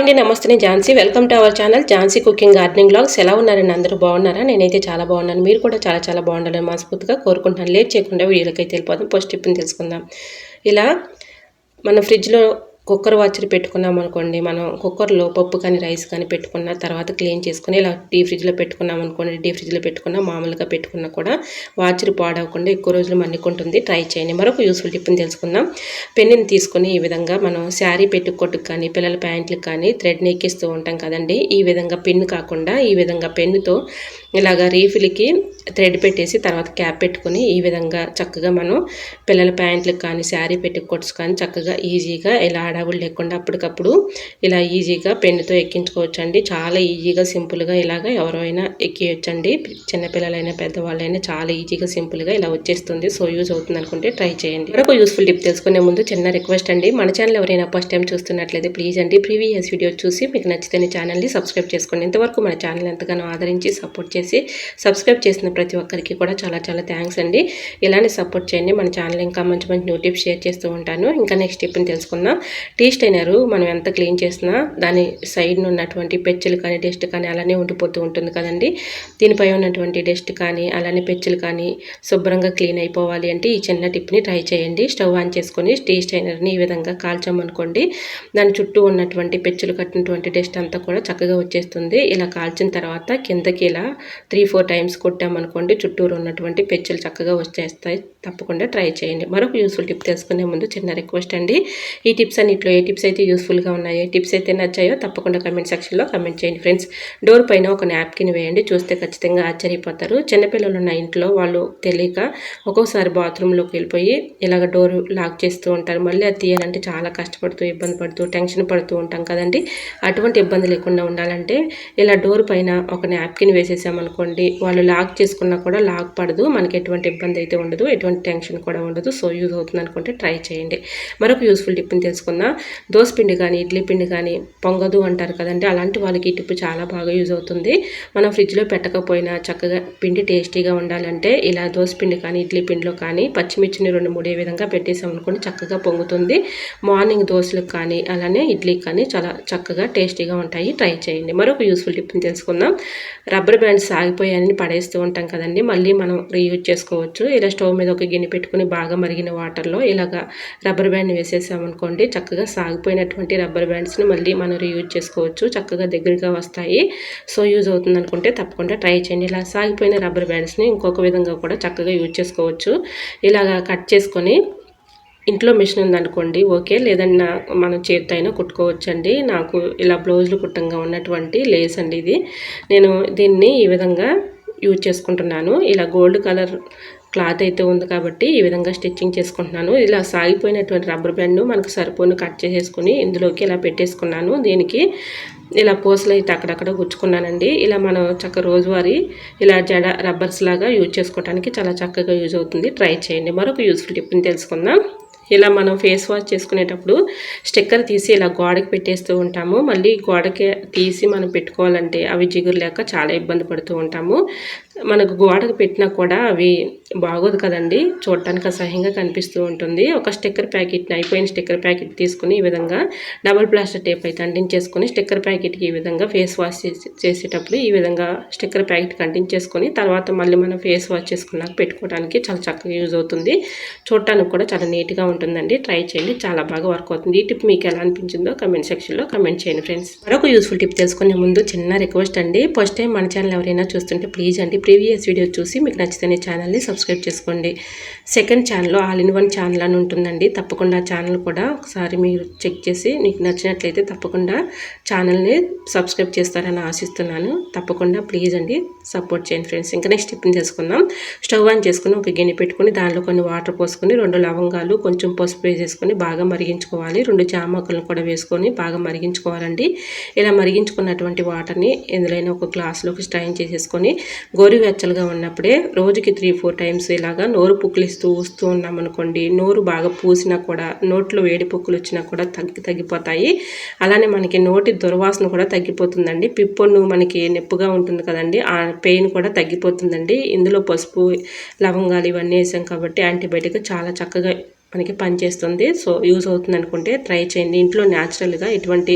అండి నమస్తే నేను Jhansi. Welcome to our channel Jhansi cooking gardening blogs ఎలా ఉన్నారండి అందరూ? బాగున్నారా? నేనైతే చాలా బాగున్నాను. మీరు కూడా చాలా చాలా బాగుండాలని మనస్ఫూర్తిగా కోరుకుంటున్నాను. లేట్ చేయకుండా వీడియోలకి అయితే వెళ్ళిపోదాం. పోస్ట్ టిప్ని తెలుసుకుందాం ఇలా మన ఫ్రిడ్జ్లో కుక్కర్ వాచర్ పెట్టుకున్నాం అనుకోండి మనం కుక్కర్లో పప్పు కానీ రైస్ కానీ పెట్టుకున్న తర్వాత క్లీన్ చేసుకుని ఇలా డీ ఫ్రిడ్జ్లో పెట్టుకున్నాం అనుకోండి డీ ఫ్రిడ్జ్లో పెట్టుకున్న మామూలుగా పెట్టుకున్నా కూడా వాచర్ పాడవకుండా ఎక్కువ రోజులు మన్నికుంటుంది. ట్రై చేయండి. మరొక యూస్ఫుల్ టిప్ని తెలుసుకుందాం. పెన్నుని తీసుకొని ఈ విధంగా మనం శారీ పెట్టుకోట్టుకు కానీ పిల్లల ప్యాంట్లకు కానీ థ్రెడ్ని ఎక్కిస్తూ ఉంటాం కదండి. ఈ విధంగా పెన్ను కాకుండా ఈ విధంగా పెన్నుతో ఇలాగ రీఫిల్కి థ్రెడ్ పెట్టేసి తర్వాత క్యాప్ పెట్టుకుని ఈ విధంగా చక్కగా మనం పిల్లల ప్యాంట్లకు కానీ శారీ పెట్టుకోట్స్ కానీ చక్కగా ఈజీగా ఇలా అడవులు లేకుండా అప్పటికప్పుడు ఇలా ఈజీగా పెన్నుతో ఎక్కించుకోవచ్చు అండి చాలా ఈజీగా సింపుల్గా ఇలాగ ఎవరైనా ఎక్కియొచ్చండి. చిన్నపిల్లలైనా పెద్దవాళ్ళైనా చాలా ఈజీగా సింపుల్గా ఇలా వచ్చేస్తుంది. సో యూజ్ అవుతుంది అనుకుంటే ట్రై చేయండి. మరొక యూస్ఫుల్ టిప్ తెలుసుకునే ముందు చిన్న రిక్వెస్ట్ అండి. మన ఛానల్ ఎవరైనా ఫస్ట్ టైం చూస్తున్నట్లయితే ప్లీజ్ అండి. ప్రీవియస్ వీడియో చూసి మీకు నచ్చితే ఛానల్ని సబ్స్క్రైబ్ చేసుకోండి. ఇంతవరకు మన ఛానల్ ఎంతగానో ఆదరించి సపోర్ట్ చేసి సబ్స్క్రైబ్ చేసిన ప్రతి ఒక్కరికి కూడా చాలా చాలా థ్యాంక్స్ అండి. ఇలానే సపోర్ట్ చేయండి. మన ఛానల్ ఇంకా మంచి మంచి న్యూ టిప్స్ షేర్ చేస్తూ ఉంటాను. ఇంకా నెక్స్ట్ టిప్ని తెలుసుకుందాం. టీ స్టైనర్ మనం ఎంత క్లీన్ చేసినా దాని సైడ్ ఉన్నటువంటి పెచ్చులు కానీ డస్ట్ కానీ అలానే ఉండిపోతూ ఉంటుంది కదండి. దీనిపై ఉన్నటువంటి డస్ట్ కానీ అలానే పెచ్చులు కానీ శుభ్రంగా క్లీన్ అయిపోవాలి అంటే ఈ చిన్న టిప్ని ట్రై చేయండి. స్టవ్ ఆన్ చేసుకొని టీ స్టైనర్ని ఈ విధంగా కాల్చామనుకోండి దాని చుట్టూ ఉన్నటువంటి పెచ్చులు కట్టినటువంటి డస్ట్ అంతా కూడా చక్కగా వచ్చేస్తుంది. ఇలా కాల్చిన తర్వాత కిందకి ఇలా త్రీ ఫోర్ టైమ్స్ కొట్టామనుకోండి చుట్టూరు ఉన్నటువంటి పెచ్చులు చక్కగా వచ్చేస్తాయి. తప్పకుండా ట్రై చేయండి. మరొక యూస్ఫుల్ టిప్ తెలుసుకునే ముందు చిన్న రిక్వెస్ట్ అండి. ఈ టిప్స్ అన్నింటిలో ఏ టిప్స్ అయితే యూస్ఫుల్గా ఉన్నాయో ఏ టిప్స్ అయితే నచ్చాయో తప్పకుండా కమెంట్ సెక్షన్లో కమెంట్ చేయండి ఫ్రెండ్స్ డోర్ పైన ఒక నాప్కిన్ వేయండి. చూస్తే ఖచ్చితంగా ఆశ్చర్యపోతారు. చిన్నపిల్లలు ఉన్న ఇంట్లో వాళ్ళు తెలియక ఒక్కోసారి బాత్రూంలోకి వెళ్ళిపోయి ఇలాగ డోర్ లాక్ చేస్తూ ఉంటారు. మళ్ళీ అది తీయాలంటే చాలా కష్టపడుతూ ఇబ్బంది పడుతూ టెన్షన్ పడుతూ ఉంటాం కదండి. అటువంటి ఇబ్బంది లేకుండా ఉండాలంటే ఇలా డోర్ పైన ఒక నాప్కిన్ అనుకోండి వాళ్ళు లాక్ చేసుకున్నా కూడా లాక్ పడదు. మనకి ఎటువంటి ఇబ్బంది అయితే ఉండదు. ఎటువంటి టెన్షన్ కూడా ఉండదు. సో యూజ్ అవుతుంది అనుకుంటే ట్రై చేయండి. మరొక యూస్ఫుల్ టిప్ని తెలుసుకుందాం. దోశ పిండి కానీ ఇడ్లీ పిండి కానీ పొంగదు అంటారు కదండి. అలాంటి వాళ్ళకి ఈ టిప్ చాలా బాగా యూజ్ అవుతుంది. మనం ఫ్రిడ్జ్లో పెట్టకపోయినా చక్కగా పిండి టేస్టీగా ఉండాలంటే ఇలా దోశ పిండి కానీ ఇడ్లీ పిండిలో కానీ పచ్చిమిర్చిని రెండు మూడే విధంగా పెట్టేసాం అనుకోండి చక్కగా పొంగుతుంది. మార్నింగ్ దోశలకు కానీ అలానే ఇడ్లీకి కానీ చాలా చక్కగా టేస్టీగా ఉంటాయి. ట్రై చేయండి. మరొక యూస్ఫుల్ టిప్ని తెలుసుకుందాం. రబ్బర్ బ్యాండ్స్ సాగిపోయాయని పడేస్తూ ఉంటాం కదండి. మళ్ళీ మనం రీయూజ్ చేసుకోవచ్చు. ఇలా స్టవ్ మీద ఒక గిన్నె పెట్టుకుని బాగా మరిగిన వాటర్లో ఇలాగ రబ్బర్ బ్యాండ్ వేసేసామనుకోండి చక్కగా సాగిపోయినటువంటి రబ్బర్ బ్యాండ్స్ని మళ్ళీ మనం రీయూజ్ చేసుకోవచ్చు. చక్కగా దగ్గరగా వస్తాయి. సో యూజ్ అవుతుంది అనుకుంటే తప్పకుండా ట్రై చేయండి. ఇలా సాగిపోయిన రబ్బర్ బ్యాండ్స్ని ఇంకొక విధంగా కూడా చక్కగా యూజ్ చేసుకోవచ్చు. ఇలాగా కట్ చేసుకొని ఇంట్లో మిషన్ ఉందనుకోండి ఓకే. లేదన్నా మనం చేతితో అయినా కుట్టుకోవచ్చండి. నాకు ఇలా బ్లౌజులు కుట్టంగా ఉన్నటువంటి లేస్ అండి ఇది. నేను దీన్ని ఈ విధంగా యూజ్ చేసుకుంటున్నాను. ఇలా గోల్డ్ కలర్ క్లాత్ అయితే ఉంది కాబట్టి ఈ విధంగా స్టిచ్చింగ్ చేసుకుంటున్నాను. ఇలా సాగిపోయినటువంటి రబ్బర్ బ్యాండ్ను మనకు సరిపోను కట్ చేసేసుకుని ఇందులోకి ఇలా పెట్టేసుకున్నాను. దీనికి ఇలా పూసలు అయితే అక్కడక్కడ గుచ్చుకున్నానండి. ఇలా మనం చక్క రోజువారీ ఇలా జడ రబ్బర్స్ లాగా యూజ్ చేసుకోవడానికి చాలా చక్కగా యూజ్ అవుతుంది. ట్రై చేయండి. మరొక యూస్ఫుల్ టిప్ని తెలుసుకుందాం. ఇలా మనం ఫేస్ వాష్ చేసుకునేటప్పుడు స్టిక్కర్ తీసి ఇలా గోడకి పెట్టేస్తూ ఉంటాము. మళ్ళీ గోడకి తీసి మనం పెట్టుకోవాలంటే అవి జిగురు లేక చాలా ఇబ్బంది పడుతూ ఉంటాము. మనకు గోడకు పెట్టినా కూడా అవి బాగోదు కదండి. చూడటానికి అసహ్యంగా కనిపిస్తూ ఉంటుంది. ఒక స్టిక్కర్ ప్యాకెట్ని అయిపోయిన స్టిక్కర్ ప్యాకెట్ తీసుకుని ఈ విధంగా డబుల్ ప్లాస్టర్ టేప్ అయితే అంటించేసుకొని స్టిక్కర్ ప్యాకెట్కి ఈ విధంగా ఫేస్ వాష్ చేసి చేసేటప్పుడు ఈ విధంగా స్టిక్కర్ ప్యాకెట్కి అంటించేసుకొని తర్వాత మళ్ళీ మనం ఫేస్ వాష్ చేసుకున్నాక పెట్టుకోవడానికి చాలా చక్కగా యూజ్ అవుతుంది. చూడటానికి కూడా చాలా నీట్గా ఉంటుందండి. ట్రై చేయండి. చాలా బాగా వర్క్ అవుతుంది. ఈ టిప్ మీకు ఎలా అనిపించిందో కమెంట్ సెక్షన్లో కమెంట్ చేయండి ఫ్రెండ్స్ మరొక యూస్ఫుల్ టిప్ తెలుసుకునే ముందు చిన్న రిక్వెస్ట్ అండి. ఫస్ట్ టైం మన ఛానల్ ఎవరైనా చూస్తుంటే ప్లీజ్ అండి ప్రీవియస్ వీడియో చూసి మీకు నచ్చితేనే ఛానల్ని సబ్స్క్రైబ్ చేసుకోండి. సెకండ్ ఛానల్లో ఆల్ ఇన్ వన్ ఛానల్ అని ఉంటుందండి. తప్పకుండా ఛానల్ కూడా ఒకసారి మీరు చెక్ చేసి మీకు నచ్చినట్లయితే తప్పకుండా ఛానల్ని సబ్స్క్రైబ్ చేస్తారని ఆశిస్తున్నాను. తప్పకుండా ప్లీజ్ అండి సపోర్ట్ చేయండి ఫ్రెండ్స్ ఇంకా నెక్స్ట్ టిప్ని తెలుసుకుందాం. స్టవ్ ఆన్ చేసుకుని ఒక గిన్నె పెట్టుకుని దానిలో కొన్ని వాటర్ పోసుకొని రెండు లవంగాలు కొంచెం పసుపు వేసేసుకొని బాగా మరిగించుకోవాలి. రెండు జామాకులను కూడా వేసుకొని బాగా మరిగించుకోవాలండి. ఇలా మరిగించుకున్నటువంటి వాటర్ని ఎందులైనా ఒక గ్లాస్లోకి స్ట్రైన్ చేసేసుకొని గోరువెచ్చలుగా ఉన్నప్పుడే రోజుకి త్రీ ఫోర్ టైమ్స్ ఇలాగా నోరు పుక్కిలిస్తూ ఊస్తూ ఉన్నామనుకోండి నోరు బాగా పూసినా కూడా నోట్లో వేడి పుక్కులు వచ్చినా కూడా తగ్గి తగ్గిపోతాయి. అలానే మనకి నోటి దుర్వాసన కూడా తగ్గిపోతుందండి. పిప్పొన్ను మనకి నొప్పుగా ఉంటుంది కదండి. ఆ పెయిన్ కూడా తగ్గిపోతుందండి. ఇందులో పసుపు లవంగాలు ఇవన్నీ వేసాం కాబట్టి యాంటీబయాటిక్ చాలా చక్కగా మనకి పనిచేస్తుంది. సో యూజ్ అవుతుంది అనుకుంటే ట్రై చేయండి. ఇంట్లో న్యాచురల్గా ఎటువంటి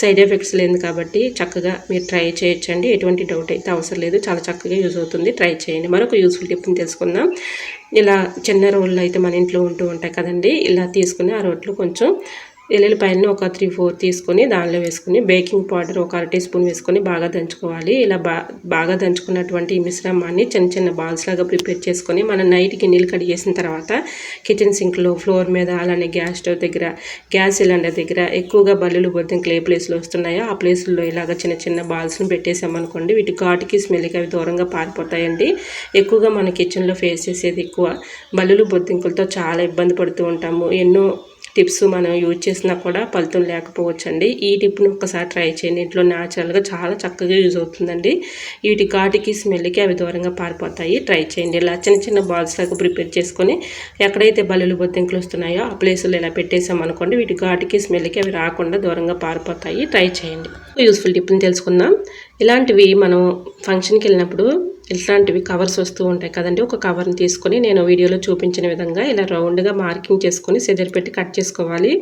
సైడ్ ఎఫెక్ట్స్ లేదు కాబట్టి చక్కగా మీరు ట్రై చేయొచ్చండి. ఎటువంటి డౌట్ అయితే అవసరం లేదు. చాలా చక్కగా యూజ్ అవుతుంది. ట్రై చేయండి. మరొక యూస్ఫుల్ టిప్ని తెలుసుకుందాం. ఇలా చిన్న రోళ్ళు అయితే మన ఇంట్లో ఉంటూ ఉంటాయి కదండి. ఇలా తీసుకుని ఆ రోట్లు కొంచెం ఎల్లుల్లిపాయలని ఒక త్రీ ఫోర్ తీసుకొని దానిలో వేసుకుని బేకింగ్ పౌడర్ ఒక అర టీ స్పూన్ వేసుకొని బాగా దంచుకోవాలి. ఇలా బా బాగా దంచుకున్నటువంటి ఈ మిశ్రమాన్ని చిన్న చిన్న బాల్స్ లాగా ప్రిపేర్ చేసుకొని మనం నైట్కి నీళ్ళు కడిగేసిన తర్వాత కిచెన్ సింక్లో ఫ్లోర్ మీద అలానే గ్యాస్ స్టవ్ దగ్గర గ్యాస్ సిలిండర్ దగ్గర ఎక్కువగా బల్లులు బొద్దింకలు ఏ ప్లేస్లో వస్తున్నాయో? ఆ ప్లేస్లో ఇలాగ చిన్న చిన్న బాల్స్ని పెట్టేసామనుకోండి వీటి ఘాటుకి స్మెల్కి అవి దూరంగా పారిపోతాయండి. ఎక్కువగా మన కిచెన్లో ఫేస్ చేసేది ఎక్కువ బల్లులు బొద్దింకులతో చాలా ఇబ్బంది పడుతూ ఉంటాము. ఎన్నో టిప్స్ మనం యూజ్ చేసినా కూడా ఫలితం లేకపోవచ్చండి. ఈ టిప్ను ఒకసారి ట్రై చేయండి. ఇంట్లో న్యాచురల్గా చాలా చక్కగా యూజ్ అవుతుందండి. వీటి ఘాటికి స్మెల్కి అవి దూరంగా పారిపోతాయి. ట్రై చేయండి. ఇలా చిన్న చిన్న బాల్స్ లాగా ప్రిపేర్ చేసుకొని ఎక్కడైతే బల్లులు బొద్దింకులు వస్తున్నాయో ఆ ప్లేసులు ఇలా పెట్టేసాం అనుకోండి వీటి ఘాటికి స్మెల్కి అవి రాకుండా దూరంగా పారిపోతాయి. ట్రై చేయండి. యూస్ఫుల్ టిప్ని తెలుసుకుందాం. ఇలాంటివి మనం ఫంక్షన్కి వెళ్ళినప్పుడు ఇట్లాంటివి కవర్స్ వస్తూ ఉంటాయి కదండి. ఒక కవర్ని తీసుకొని నేను వీడియోలో చూపించిన విధంగా ఇలా రౌండ్గా మార్కింగ్ చేసుకొని సెజర్ పెట్టి కట్ చేసుకోవాలి.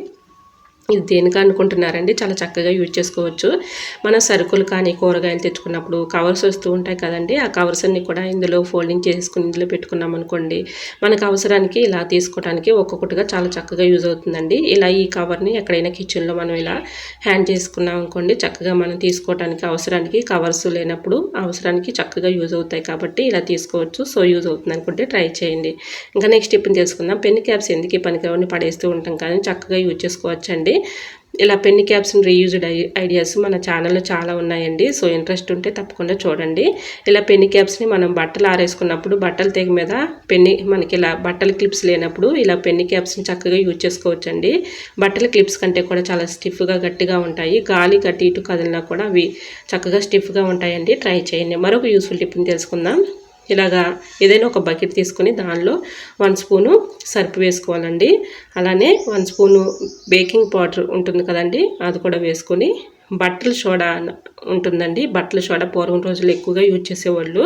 ఇది దేనికి అనుకుంటున్నారండి? చాలా చక్కగా యూజ్ చేసుకోవచ్చు. మన సరుకులు కానీ కూరగాయలు తెచ్చుకున్నప్పుడు కవర్స్ వస్తూ ఉంటాయి కదండి. ఆ కవర్స్ అన్ని కూడా ఇందులో ఫోల్డింగ్ చేసుకుని ఇందులో పెట్టుకున్నాం అనుకోండి మనకు అవసరానికి ఇలా తీసుకోవడానికి ఒక్కొక్కటిగా చాలా చక్కగా యూజ్ అవుతుందండి. ఇలా ఈ కవర్ని ఎక్కడైనా కిచెన్లో మనం ఇలా హ్యాండ్ చేసుకున్నాం అనుకోండి చక్కగా మనం తీసుకోవడానికి అవసరానికి కవర్స్ లేనప్పుడు అవసరానికి చక్కగా యూజ్ అవుతాయి కాబట్టి ఇలా తీసుకోవచ్చు. సో యూజ్ అవుతుంది అనుకుంటే ట్రై చేయండి. ఇంకా నెక్స్ట్ ఇప్పుడు తెలుసుకుందాం పెన్ క్యాప్స్ ఎందుకు ఈ పడేస్తూ ఉంటాం కానీ చక్కగా యూజ్ చేసుకోవచ్చండి. ఇలా పెన్ని క్యాప్స్ రీయూజ్డ్ ఐడియాస్ మన ఛానల్లో చాలా ఉన్నాయండి. సో ఇంట్రెస్ట్ ఉంటే తప్పకుండా చూడండి. ఇలా పెన్ని క్యాప్స్ని మనం బట్టలు ఆరేసుకున్నప్పుడు బట్టల తెగ మీద పెన్ని మనకి ఇలా బట్టల క్లిప్స్ లేనప్పుడు ఇలా పెన్ని క్యాప్స్ని చక్కగా యూజ్ చేసుకోవచ్చండి. బట్టల క్లిప్స్ కంటే కూడా చాలా స్టిఫ్గా గట్టిగా ఉంటాయి. గాలి గట్టి ఇటు కదిలినా కూడా అవి చక్కగా స్టిఫ్గా ఉంటాయండి. ట్రై చేయండి. మరొక యూస్ఫుల్ టిప్ని తెలుసుకుందాం. ఇలాగా ఏదైనా ఒక బకెట్ తీసుకొని దానిలో వన్ స్పూను సర్పు వేసుకోవాలండి. అలానే వన్ స్పూను బేకింగ్ పౌడర్ ఉంటుంది కదండి అది కూడా వేసుకొని బట్టల సోడా ఉంటుందండి. బట్టల సోడా పూర్వం రోజులు ఎక్కువగా యూజ్ చేసేవాళ్ళు.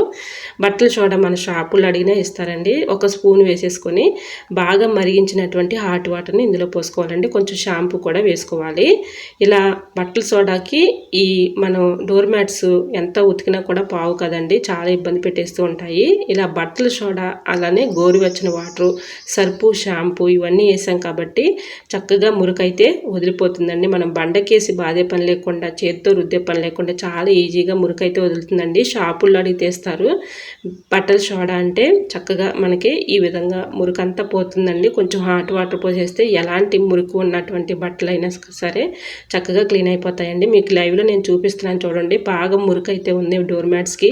బట్టల సోడా మన షాపులు అడిగినా ఇస్తారండి. ఒక స్పూన్ వేసేసుకొని బాగా మరిగించినటువంటి హాట్ వాటర్ని ఇందులో పోసుకోవాలండి. కొంచెం షాంపూ కూడా వేసుకోవాలి. ఇలా బట్టల సోడాకి ఈ మనం డోర్ మ్యాట్స్ ఎంత ఉతికినా కూడా పావు కదండి. చాలా ఇబ్బంది పెట్టేస్తూ ఉంటాయి. ఇలా బట్టల సోడా అలానే గోరువెచ్చని వాటరు సర్పు షాంపూ ఇవన్నీ వేసాం కాబట్టి చక్కగా మురికైతే వదిలిపోతుందండి. మనం బండకేసి బాధే పని లేకుండా చేతితో రుద్దే పని లేకుండా చాలా ఈజీగా మురికైతే వదులుతుందండి. షాపుల్లో అడిగి బట్టలు బట్టల సోడా అంటే చక్కగా మనకి ఈ విధంగా మురికంతా పోతుందండి. కొంచెం హాట్ వాటర్ పోసేస్తే ఎలాంటి మురికి ఉన్నటువంటి బట్టలు అయినా సరే చక్కగా క్లీన్ అయిపోతాయండి. మీకు లైవ్లో నేను చూపిస్తున్నాను చూడండి. బాగా మురికైతే ఉంది డోర్ మ్యాట్స్కి.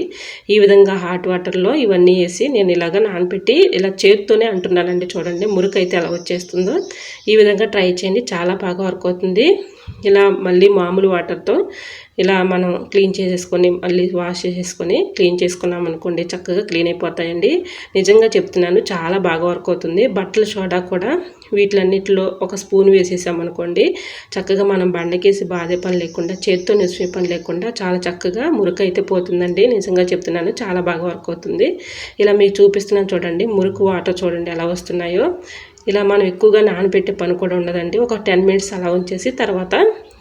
ఈ విధంగా హాట్ వాటర్లో ఇవన్నీ వేసి నేను ఇలాగ నానపెట్టి ఇలా చేతితోనే అంటున్నానండి చూడండి మురికైతే ఎలా వచ్చేస్తుందో. ఈ విధంగా ట్రై చేయండి. చాలా బాగా వర్క్ అవుతుంది. ఇలా మళ్ళీ మామూలు వాటర్తో ఇలా మనం క్లీన్ చేసేసుకొని మళ్ళీ వాష్ చేసేసుకొని క్లీన్ చేసుకున్నాం అనుకోండి చక్కగా క్లీన్ అయిపోతాయండి. నిజంగా చెప్తున్నాను చాలా బాగా వర్క్ అవుతుంది. బట్టల సోడా కూడా వీటిలన్నిటిలో ఒక స్పూన్ వేసేసామనుకోండి చక్కగా మనం బండకేసి బాధే పని లేకుండా చేత్తో నిలిచే పని లేకుండా చాలా చక్కగా మురుకు అయితే పోతుందండి. నిజంగా చెప్తున్నాను చాలా బాగా వర్క్ అవుతుంది. ఇలా మీకు చూపిస్తున్నాను చూడండి మురుకు వాటర్ చూడండి ఎలా వస్తున్నాయో. ఇలా మనం ఎక్కువగా నానబెట్టే పని కూడా ఉండదండి. ఒక టెన్ మినిట్స్ అలా ఉంచేసి తర్వాత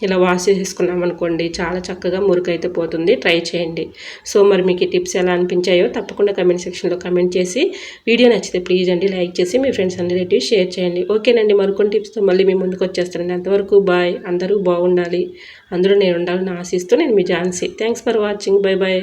ఇలా వాష్ చేసేసుకున్నాం అనుకోండి చాలా చక్కగా మురికైతే పోతుంది. ట్రై చేయండి. సో మరి మీకు ఈ టిప్స్ ఎలా అనిపించాయో తప్పకుండా కమెంట్ సెక్షన్లో కమెంట్ చేసి వీడియో నచ్చితే ప్లీజ్ అండి లైక్ చేసి మీ ఫ్రెండ్స్ అండ్ రిలేటివ్స్ షేర్ చేయండి. ఓకేనండి మరికొన్ని టిప్స్తో మళ్ళీ మీ ముందుకు వచ్చేస్తానండి. అంతవరకు బాయ్. అందరూ బాగుండాలి. అందరూ నేను ఉండాలని ఆశిస్తూ నేను మీ Jhansi. Thanks for watching. Bye bye